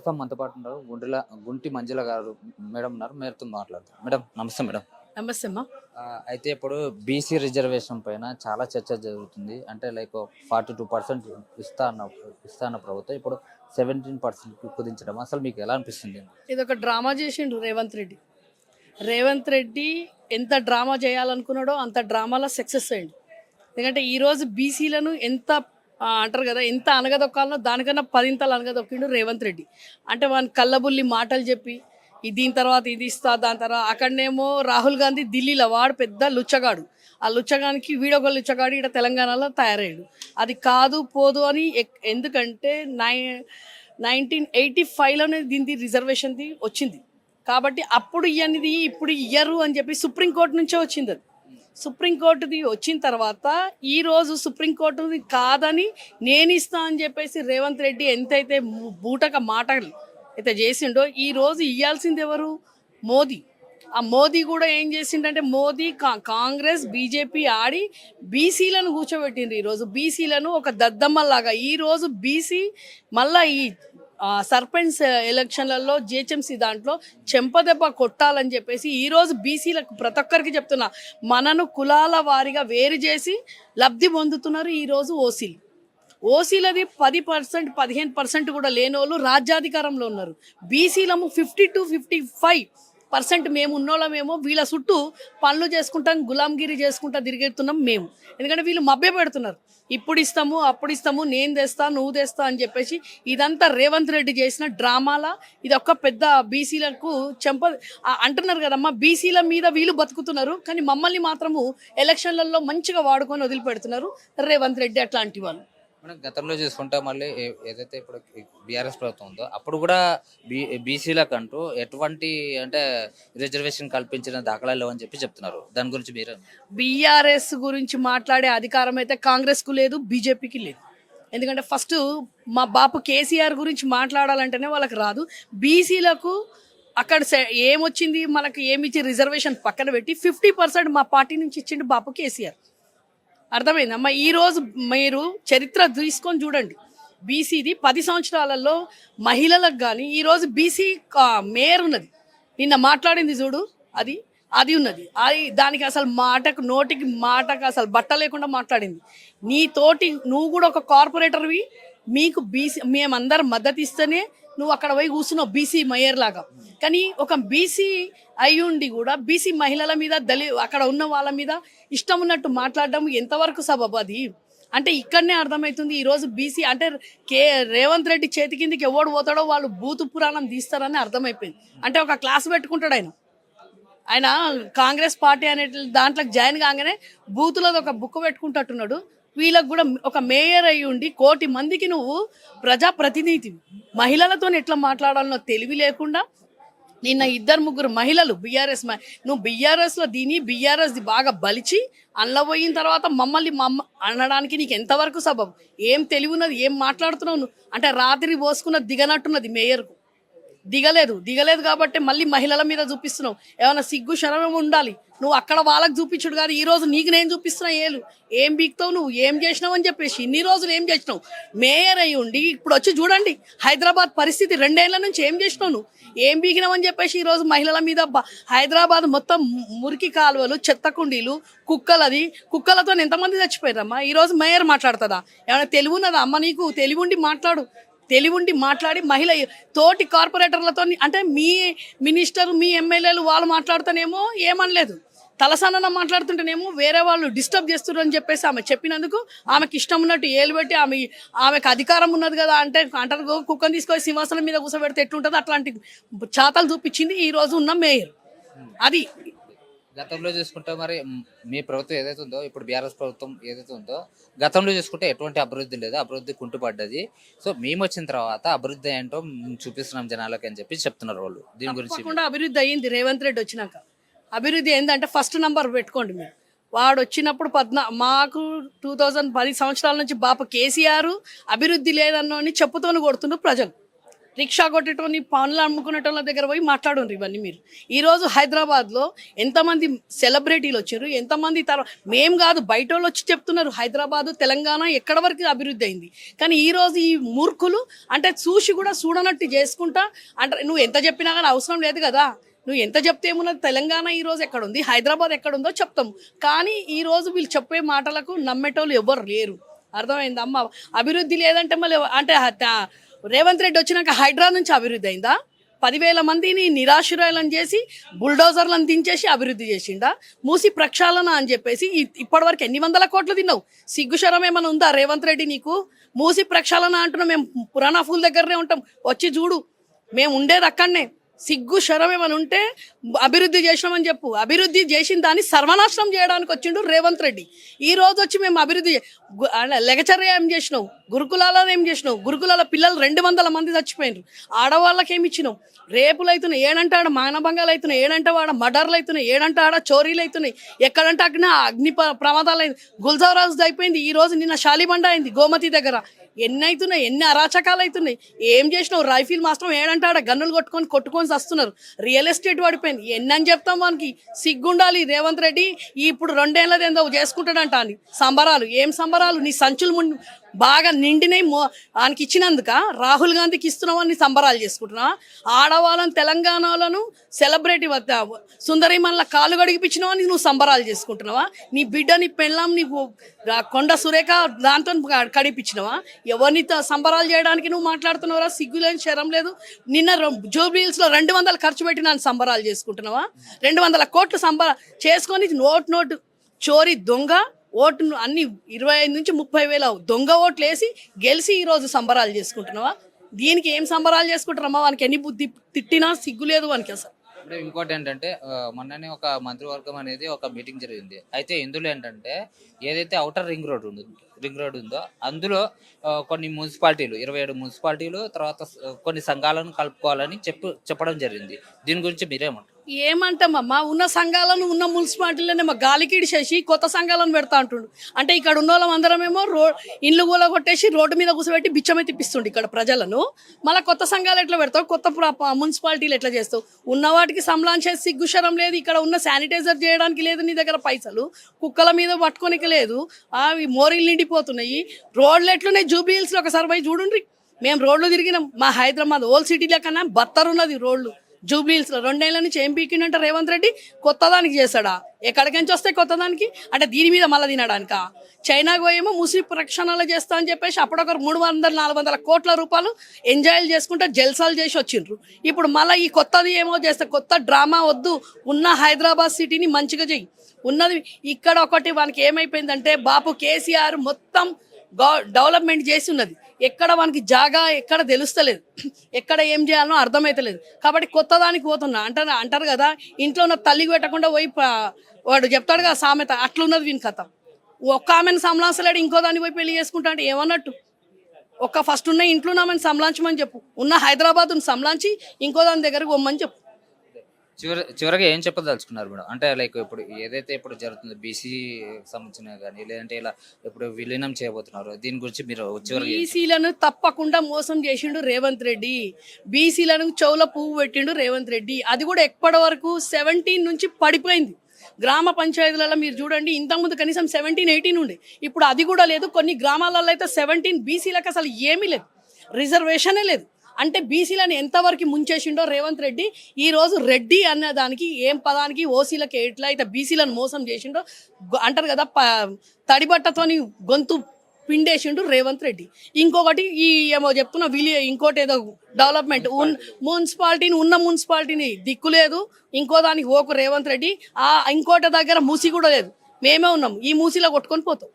ప్రస్తుతం మనతో పాటు ఉన్నారు గుంటిల గుంటి మంజుల గారు. మేడం ఉన్నారు. మేరతో మాట్లాడతారు మేడం నమస్తే మేడం. నమస్తే అమ్మా. అయితే ఇప్పుడు బీసీ రిజర్వేషన్ పైన చాలా చర్చ జరుగుతుంది. అంటే లైక్ ఫార్టీ టూ పర్సెంట్ ఇస్తా అన్న ఇస్తా అన్న ప్రభుత్వం ఇప్పుడు సెవెంటీన్ పర్సెంట్ కుదించడం అసలు మీకు ఎలా అనిపిస్తుంది? ఇది ఒక డ్రామా చేసిండు రేవంత్ రెడ్డి. రేవంత్ రెడ్డి ఎంత డ్రామా చేయాలనుకున్నాడో అంత డ్రామాలో సక్సెస్ అయ్యిండు. ఎందుకంటే ఈరోజు బీసీలను ఎంత అంటారు కదా ఎంత అనగదొక్కాలనో దానికన్నా పదింతలు అనగదొక్కిండు రేవంత్ రెడ్డి. అంటే వాని కళ్ళబుల్లి మాటలు చెప్పి దీని తర్వాత ఇది ఇస్తా దాని తర్వాత అక్కడనేమో రాహుల్ గాంధీ ఢిల్లీలో వాడు పెద్ద లుచ్చగాడు. ఆ లుచ్చగానికి వీడొక లుచ్చగాడు ఇక్కడ తెలంగాణలో తయారయ్యాడు. అది కాదు పోదు అని ఎక్- ఎందుకంటే నై నైన్టీన్ ఎయిటీ ఫైవ్లోనే దీనిది రిజర్వేషన్ది వచ్చింది. కాబట్టి అప్పుడు ఇయ్యనిది ఇప్పుడు ఇయ్యరు అని చెప్పి సుప్రీంకోర్టు నుంచే వచ్చింది అది. సుప్రీంకోర్టుది వచ్చిన తర్వాత ఈరోజు సుప్రీంకోర్టుది కాదని నేను ఇస్తా అని చెప్పేసి రేవంత్ రెడ్డి ఎంతైతే బూటక మాటలు అయితే చేసిండో ఈ రోజు ఎవరు? మోదీ. ఆ మోదీ కూడా ఏం చేసిండంటే మోదీ కా- కాంగ్రెస్ బీజేపీ ఆడి బీసీలను కూర్చోబెట్టిండ్రు ఈరోజు బీసీలను ఒక దద్దమ్మలాగా ఈరోజు బీసీ మళ్ళీ ఈ సర్పంచ్ ఎలక్షన్లలో జిహెచ్ఎంసీ దాంట్లో చెంపదెబ్బ కొట్టాలని చెప్పేసి ఈరోజు బీసీలకు ప్రతి ఒక్కరికి చెప్తున్నా. మనను కులాల వారిగా వేరు చేసి లబ్ధి పొందుతున్నారు ఈరోజు ఓసీలు. ఓసీలది పది పర్సెంట్ పదిహేను పర్సెంట్ కూడా లేని వాళ్ళు రాజ్యాధికారంలో ఉన్నారు. బీసీలము fifty to fifty five percent మేము ఉన్నోళ్ళమేమో వీళ్ళ చుట్టూ పనులు చేసుకుంటాం గులాంగిరి చేసుకుంటా తిరిగెడుతున్నాం మేము. ఎందుకంటే వీళ్ళు మభ్య పెడుతున్నారు. ఇప్పుడు ఇస్తాము అప్పుడు ఇస్తాము నేను తెస్తా నువ్వు తెస్తా అని చెప్పేసి ఇదంతా రేవంత్ రెడ్డి చేసిన డ్రామాల. ఇది ఒక పెద్ద బీసీలకు చెంప అంటున్నారు కదమ్మా బీసీల మీద వీళ్ళు బతుకుతున్నారు. కానీ మమ్మల్ని మాత్రము ఎలక్షన్లలో మంచిగా వాడుకొని వదిలిపెడుతున్నారు రేవంత్ రెడ్డి అట్లాంటి వాళ్ళు. మనం గతంలో చూసుకుంటే మళ్ళీ ఏదైతే ఇప్పుడు బీఆర్ఎస్ ప్రభుత్వం ఉందో అప్పుడు కూడా బీ బీసీలకు అంటూ ఎటువంటి అంటే రిజర్వేషన్ కల్పించిన దాఖలాలు అని చెప్పి చెప్తున్నారు. దాని గురించి మీరు? బీఆర్ఎస్ గురించి మాట్లాడే అధికారం అయితే కాంగ్రెస్కు లేదు బీజేపీకి లేదు. ఎందుకంటే ఫస్ట్ మా బాపు కేసీఆర్ గురించి మాట్లాడాలంటేనే వాళ్ళకి రాదు. బీసీలకు అక్కడ ఏమొచ్చింది? మనకి ఏమిచ్చి రిజర్వేషన్ పక్కన పెట్టి ఫిఫ్టీ పర్సెంట్ మా పార్టీ నుంచి ఇచ్చిండు బాపు కేసీఆర్. అర్థమైంది. అమ్మ ఈరోజు మీరు చరిత్ర తీసుకొని చూడండి. బీసీది పది సంవత్సరాలలో మహిళలకు కానీ ఈరోజు బీసీ మేయర్ ఉన్నది. నిన్న మాట్లాడింది చూడు అది అది ఉన్నది. అది దానికి అసలు మాటకు నోటికి మాటకు అసలు బట్ట లేకుండా మాట్లాడింది. నీ తోటి నువ్వు కూడా ఒక కార్పొరేటర్వి మీకు బీసీ మేమందరం మద్దతు ఇస్తేనే నువ్వు అక్కడ పోయి కూర్చున్నావు బీసీ మేయర్ లాగా. కానీ ఒక బీసీ అయ్యుండి కూడా బీసీ మహిళల మీద దళి అక్కడ ఉన్న వాళ్ళ మీద ఇష్టం ఉన్నట్టు మాట్లాడడం ఎంతవరకు సబబు అది? అంటే ఇక్కడనే అర్థమవుతుంది ఈరోజు బీసీ అంటే కే రేవంత్ రెడ్డి చేతి కిందికి ఎవడు పోతాడో వాళ్ళు బూతు పురాణం తీస్తారని అర్థమైపోయింది. అంటే ఒక క్లాస్ పెట్టుకుంటాడు ఆయన. ఆయన కాంగ్రెస్ పార్టీ అనే దాంట్లో జాయిన్ కాగానే బూతులది ఒక బుక్ పెట్టుకుంటట్టున్నాడు. వీళ్ళకు కూడా ఒక మేయర్ అయి ఉండి కోటి మందికి నువ్వు ప్రజాప్రతినిధి. మహిళలతో ఎట్లా మాట్లాడాలనో తెలివి లేకుండా నిన్న ఇద్దరు ముగ్గురు మహిళలు బీఆర్ఎస్ నువ్వు బీఆర్ఎస్లో దీని బీఆర్ఎస్ది బాగా బలిచి అందులో పోయిన తర్వాత మమ్మల్ని మమ్మ అనడానికి నీకు ఎంతవరకు సబబు? ఏం తెలివి ఉన్నది? ఏం మాట్లాడుతున్నావు నువ్వు? అంటే రాత్రి పోసుకున్న దిగనట్టున్నది మేయర్కు. దిగలేదు దిగలేదు కాబట్టి మళ్ళీ మహిళల మీద చూపిస్తున్నావు. ఏమైనా సిగ్గు శరణం ఉండాలి? నువ్వు అక్కడ వాళ్ళకి చూపించుడు కాదు ఈ రోజు నీకు నేను చూపిస్తున్నా ఏలు. ఏం బీక్తావు నువ్వు? ఏం చేసినావు అని చెప్పేసి ఇన్ని రోజులు ఏం చేసినావు? మేయర్ అయి ఉండి ఇప్పుడు వచ్చి చూడండి హైదరాబాద్ పరిస్థితి రెండేళ్ళ నుంచి ఏం చేసినావు నువ్వు? ఏం బీకినావు అని చెప్పేసి ఈ రోజు మహిళల మీద హైదరాబాద్ మొత్తం మురికి కాలువలు చెత్త కుండీలు కుక్కలది కుక్కలతో ఎంతమంది చచ్చిపోయారమ్మా ఈ రోజు మేయర్ మాట్లాడుతుందా? ఏమైనా తెలివి ఉన్నదా? అమ్మ నీకు తెలివి ఉండి మాట్లాడు. తెలివిండి మాట్లాడి మహిళ తోటి కార్పొరేటర్లతో అంటే మీ మినిస్టర్ మీ ఎమ్మెల్యేలు వాళ్ళు మాట్లాడుతానేమో ఏమనలేదు. తలసానన్న మాట్లాడుతుంటేనేమో వేరే వాళ్ళు డిస్టర్బ్ చేస్తున్నారు అని చెప్పేసి ఆమె చెప్పినందుకు ఆమెకి ఇష్టం ఉన్నట్టు ఏలు పెట్టి ఆమె ఆమెకు అధికారం ఉన్నది కదా అంటే అంటారు కుక్కను తీసుకొని సింహాసనం మీద కూర్చోబెడితే ఎట్లుంటుంది? అట్లాంటి చాతలు చూపించింది ఈ రోజు ఉన్న మేయర్. అది గతంలో చూసుకుంటే మరి మీ ప్రభుత్వం ఏదైతే ఉందో ఇప్పుడు బీఆర్ఎస్ ప్రభుత్వం ఏదైతే ఉందో గతంలో చూసుకుంటే ఎటువంటి అభివృద్ధి లేదు. అభివృద్ధి కుంటుపడ్డది. సో మేము వచ్చిన తర్వాత అభివృద్ధి ఏంటో చూపిస్తున్నాం జనాలకి అని చెప్పి చెప్తున్నారు వాళ్ళు. దీని గురించి అభివృద్ధి అయ్యింది రేవంత్ రెడ్డి వచ్చినాక. అభివృద్ధి ఏంటంటే ఫస్ట్ నంబర్ పెట్టుకోండి మీరు. వాడు వచ్చినప్పుడు పద్నా మాకు టూ థౌజండ్ పది సంవత్సరాల నుంచి బాప కేసీఆర్ అభివృద్ధి లేదన్నోని చెప్పుతోని కొడుతుండ్రు ప్రజలు. రిక్షా కొట్టేటోని పనులు అమ్ముకునేటోళ్ళ దగ్గర పోయి మాట్లాడండి ఇవన్నీ మీరు. ఈరోజు హైదరాబాద్లో ఎంతమంది సెలబ్రిటీలు వచ్చారు ఎంతమంది తర్వాత మేము కాదు బయట వాళ్ళు వచ్చి చెప్తున్నారు హైదరాబాద్ తెలంగాణ ఎక్కడ వరకు అభివృద్ధి అయింది. కానీ ఈరోజు ఈ మూర్ఖులు అంటే చూసి కూడా చూడనట్టు చేసుకుంటా అంటే నువ్వు ఎంత చెప్పినా కానీ అవసరం లేదు కదా. నువ్వు ఎంత చెప్తే ఏమున్నది? తెలంగాణ ఈ రోజు ఎక్కడ ఉంది? హైదరాబాద్ ఎక్కడ ఉందో చెప్తాము కానీ ఈ రోజు వీళ్ళు చెప్పే మాటలకు నమ్మేటోళ్ళు ఎవ్వరు లేరు. అర్థమైంది అమ్మ? అభివృద్ధి లేదంటే మళ్ళీ అంటే రేవంత్ రెడ్డి వచ్చినాక హైడ్రా నుంచి అభివృద్ధి అయిందా? పదివేల మందిని నిరాశ్రయాలను చేసి బుల్డోజర్లను దించేసి అభివృద్ధి చేసిండా? మూసి ప్రక్షాళన అని చెప్పేసి ఇప్పటివరకు ఎన్ని వందల కోట్లు తిన్నావు? సిగ్గుశరం ఏమైనా ఉందా రేవంత్ రెడ్డి నీకు? మూసి ప్రక్షాళన అంటున్నాం మేము పురాణా ఫూల్ దగ్గరనే ఉంటాం. వచ్చి చూడు. మేము ఉండేది అక్కడనే. సిగ్గు శరం ఏమని ఉంటే అభివృద్ధి చేసినామని చెప్పు. అభివృద్ధి చేసిన దాన్ని సర్వనాశనం చేయడానికి వచ్చిండు రేవంత్ రెడ్డి. ఈ రోజు వచ్చి మేము అభివృద్ధి లెగచర్య ఏం చేసినావు? గురుకులాలలో ఏం చేసినావు? గురుకులాల పిల్లలు రెండు వందల మంది చచ్చిపోయినారు. ఆడవాళ్ళకి ఏమి ఇచ్చినావు? రేపులు అవుతున్నాయి ఏడంటే ఆడ మానభంగాలు అవుతున్నాయి ఏడంటే ఆడ మర్డర్లు అవుతున్నాయి ఏడంటే ఆడ చోరీలు అవుతున్నాయి ఎక్కడంటే అగ్ని అగ్ని ప్రమాదాలు అయింది గుల్జారాజు అయిపోయింది. ఈ రోజు నిన్న షాలిబండ అయింది గోమతి దగ్గర. ఎన్ని అవుతున్నాయి ఎన్ని అరాచకాలు అవుతున్నాయి ఏం చేసినావు? రైఫిల్ మాత్రం ఏడంటే ఆడ గన్నులు కొట్టుకొని కొట్టుకొని వస్తున్నారు. రియల్ ఎస్టేట్ పడిపోయింది ఎన్ని అని చెప్తాం మనకి? సిగ్గుండాలి రేవంత్ రెడ్డి. ఇప్పుడు రెండేళ్ళది ఏందో చేసుకుంటాడంట అని సంబరాలు. ఏం సంబరాలు? నీ సంచులు బాగా నిండినై మో ఆయనకి ఇచ్చినందుక రాహుల్ గాంధీకి ఇస్తున్నామని సంబరాలు చేసుకుంటున్నావా ఆడవాళ్ళని తెలంగాణలను సెలబ్రిటీ సుందరిమన్ల కాలు గడిగిపించినావా అని నువ్వు సంబరాలు చేసుకుంటున్నావా? నీ బిడ్డ నీ పెళ్ళాం నీకు కొండ సురేఖ దాంతో కడిపించినావా ఎవరిని సంబరాలు చేయడానికి నువ్వు మాట్లాడుతున్నావా సిగ్గు లేదు శరం లేదు. నిన్న జూబ్లీహిల్స్ రెండు వందలు ఖర్చు పెట్టి నన్ను సంబరాలు చేసుకుంటున్నావా? రెండు వందల కోట్లు సంబరా చేసుకొని నోట్ నోటు చోరీ దొంగ ఓటు అన్ని ఇరవై ఐదు నుంచి ముప్పై వేల దొంగ ఓట్లు వేసి గెలిచి ఈరోజు సంబరాలు చేసుకుంటున్నావా? దీనికి ఏం సంబరాలు చేసుకుంటున్నామా వానికి ఎన్ని బుద్ధి తిట్టినా సిగ్గు లేదు వానికి అసలు. ఇప్పుడు ఇంకోటి ఏంటంటే మొన్ననే ఒక మంత్రివర్గం అనేది ఒక మీటింగ్ జరిగింది. అయితే ఇందులో ఏంటంటే ఏదైతే అవుటర్ రింగ్ రోడ్ ఉంది రింగ్ రోడ్ ఉందో అందులో కొన్ని మున్సిపాలిటీలు ఇరవై ఏడు మున్సిపాలిటీలు తర్వాత కొన్ని సంఘాలను కలుపుకోవాలని చెప్పు చెప్పడం జరిగింది. దీని గురించి మీరేమంటారు? ఏమంటామమ్మా? ఉన్న సంఘాలను ఉన్న మున్సిపాలిటీలోనే మా గాలికి చేసి కొత్త సంఘాలను పెడతా అంటుండు. అంటే ఇక్కడ ఉన్న వాళ్ళందరమేమో రో ఇండ్లు కూల కొట్టేసి రోడ్డు మీద కూర్చోబెట్టి బిచ్చమే తిప్పిస్తుండు ఇక్కడ ప్రజలను. మళ్ళీ కొత్త సంఘాలు ఎట్లా పెడతావు? కొత్త మున్సిపాలిటీలు ఎట్లా చేస్తావు? ఉన్న వాటికి సంలాన్ చేసి సిగ్గుశరం లేదు. ఇక్కడ ఉన్న శానిటైజర్ చేయడానికి లేదు నీ దగ్గర పైసలు. కుక్కల మీద పట్టుకోనికి లేదు. అవి మోరీలు నిండిపోతున్నాయి. రోడ్లు ఎట్లున్నాయి? జూబిల్స్లో ఒకసారి పోయి చూడండి మేము రోడ్లు తిరిగినాం. మా హైదరాబాద్ ఓల్డ్ సిటీలో కన్నా బత్తరున్నది రోడ్లు. జూబ్లీహిల్స్లో. రెండేళ్ళ నుంచి ఏం పీకిండంటే రేవంత్ రెడ్డి? కొత్తదానికి చేశాడా? చేస్తాడా ఎక్కడికించి వస్తే కొత్తదానికి? అంటే దీని మీద మళ్ళీ తినడానిక? చైనాకు పోయేమో ముసి ప్రక్షాళనలు చేస్తా అని చెప్పేసి అప్పుడొకరు మూడు వందల నాలుగు వందల కోట్ల రూపాయలు ఎంజాయ్ చేసుకుంటే జల్సాలు చేసి వచ్చిండ్రు. ఇప్పుడు మళ్ళీ ఈ కొత్తది ఏమో చేస్తే కొత్త డ్రామా వద్దు. ఉన్న హైదరాబాద్ సిటీని మంచిగా చెయ్యి. ఉన్నది ఇక్కడ ఒకటి వానికి ఏమైపోయిందంటే బాపు కేసీఆర్ మొత్తం గవ- డెవలప్మెంట్ చేసి ఉన్నది. ఎక్కడ మనకి జాగా ఎక్కడ తెలుస్తలేదు. ఎక్కడ ఏం చేయాలనో అర్థమైతలేదు. కాబట్టి కొత్త దానికి పోతున్నా. అంటారు అంటారు కదా ఇంట్లో ఉన్న తల్లి పెట్టకుండా పోయి వాడు చెప్తాడు కదా సామెత అట్లున్నది వీని కథ. ఒక్క ఆమెను సంలాంచలేడు ఇంకో దాన్ని పోయి పెళ్ళి చేసుకుంటా అంటే ఏమన్నట్టు? ఒక్క ఫస్ట్ ఉన్న ఇంట్లో ఉన్నామని సంలాంచమని చెప్పు. ఉన్న హైదరాబాద్ను సంలాంచి ఇంకో దాని దగ్గరకు పోమని చెప్పు. చివరి చివరిగా ఏం చెప్పదలుచుకున్నారు మేడం? అంటే లైక్ ఇప్పుడు ఏదైతే ఇప్పుడు జరుగుతుందో బీసీ సంబంధించిన కానీ లేదంటే ఇలా ఇప్పుడు విలీనం చేయబోతున్నారు దీని గురించి మీరు బీసీలను తప్పకుండా మోసం చేసిండు రేవంత్ రెడ్డి. బీసీలను చెవుల పువ్వు పెట్టిండు రేవంత్ రెడ్డి. అది కూడా ఎప్పటి వరకు సెవెంటీన్ నుంచి పడిపోయింది. గ్రామ పంచాయతీలలో మీరు చూడండి ఇంతకుముందు కనీసం సెవెంటీన్ ఎయిటీన్ ఉండే. ఇప్పుడు అది కూడా లేదు. కొన్ని గ్రామాలలో అయితే సెవెంటీన్ బీసీలకు అసలు ఏమీ లేదు. రిజర్వేషనే లేదు. అంటే బీసీలను ఎంతవరకు ముంచేసిండో రేవంత్ రెడ్డి ఈ రోజు రెడ్డి అన్న దానికి ఏం పదానికి ఓసీలకి ఎట్లా అయితే బీసీలను మోసం చేసిండో అంటారు కదా ప- తడిబట్టతోని గొంతు పిండేసిండు రేవంత్ రెడ్డి. ఇంకొకటి ఈ ఏమో చెప్తున్నా విలి ఇంకోటి ఏదో డెవలప్మెంట్ ఉన్ మున్సిపాలిటీని ఉన్న మున్సిపాలిటీని దిక్కు లేదు. ఇంకో దానికి ఓకు రేవంత్ రెడ్డి ఆ ఇంకోటి దగ్గర మూసి కూడా లేదు. మేమే ఉన్నాం. ఈ మూసిలో కొట్టుకొని పోతాం.